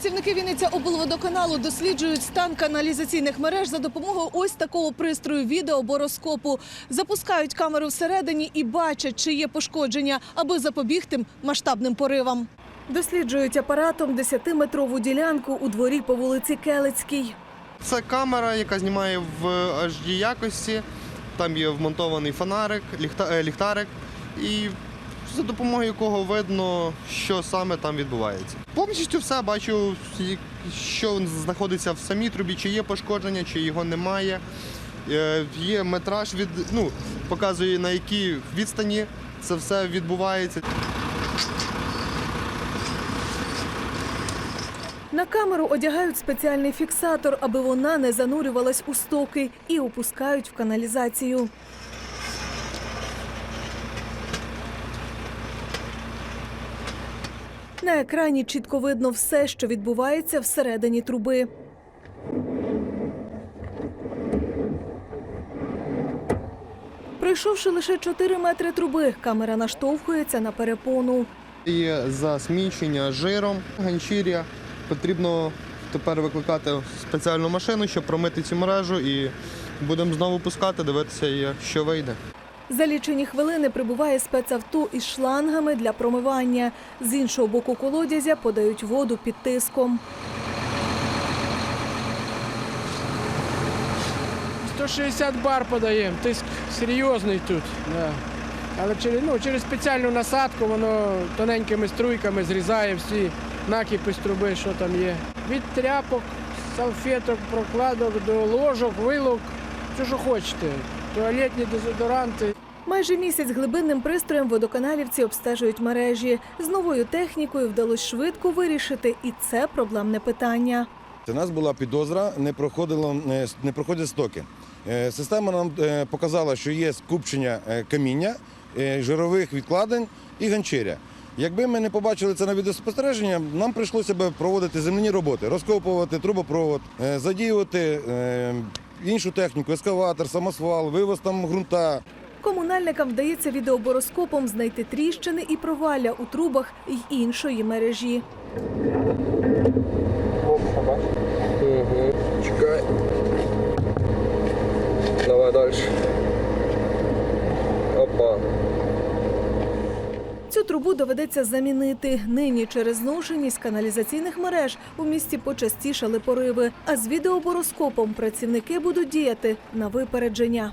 Працівники Вінниця облводоканалу досліджують стан каналізаційних мереж за допомогою ось такого пристрою відеобороскопу. Запускають камеру всередині і бачать, чи є пошкодження, аби запобігти масштабним поривам. Досліджують апаратом 10-метрову ділянку у дворі по вулиці Келецькій. Це камера, яка знімає в HD якості. Там є вмонтований фонарик, е, ліхтарик, і за допомогою якого видно, що саме там відбувається. Повністю все бачу, що знаходиться в самій трубі, чи є пошкодження, чи його немає. Е, Є метраж від ну, показує на якій відстані це все відбувається. На камеру одягають спеціальний фіксатор, аби вона не занурювалась у стоки, і опускають в каналізацію. На екрані чітко видно все, що відбувається всередині труби. Пройшовши лише 4 метри труби, камера наштовхується на перепону. Є засмічення жиром, ганчір'я. Потрібно тепер викликати спеціальну машину, щоб промити цю мережу, і будемо знову пускати, дивитися, що вийде. За лічені хвилини прибуває спецавто із шлангами для промивання. З іншого боку колодязя подають воду під тиском. 160 бар подаємо, тиск серйозний тут. Але через, ну, через спеціальну насадку воно тоненькими струйками зрізає всі накипи з труби, що там є. Від тряпок, салфеток, прокладок до ложок, вилок, що що хочете. Туалетні дезодоранти. Майже місяць глибинним пристроєм водоканалівці обстежують мережі. З новою технікою вдалося швидко вирішити і це проблемне питання. У нас була підозра, не проходило е, не проходять стоки. Е, Система нам е, показала, що є скупчення каміння, жирових відкладень і ганчіря. Якби ми не побачили це на відеоспостереження, нам прийшлося б проводити земляні роботи, розкопувати трубопровод, задіювати іншу техніку, ескаватор, самосвал, вивоз там ґрунта. Комунальникам вдається відеобороскопом знайти тріщини і провалля у трубах й іншої мережі. Трубу доведеться замінити. Нині через зношеність каналізаційних мереж у місті почастішали пориви. А з відеобороскопом працівники будуть діяти на випередження.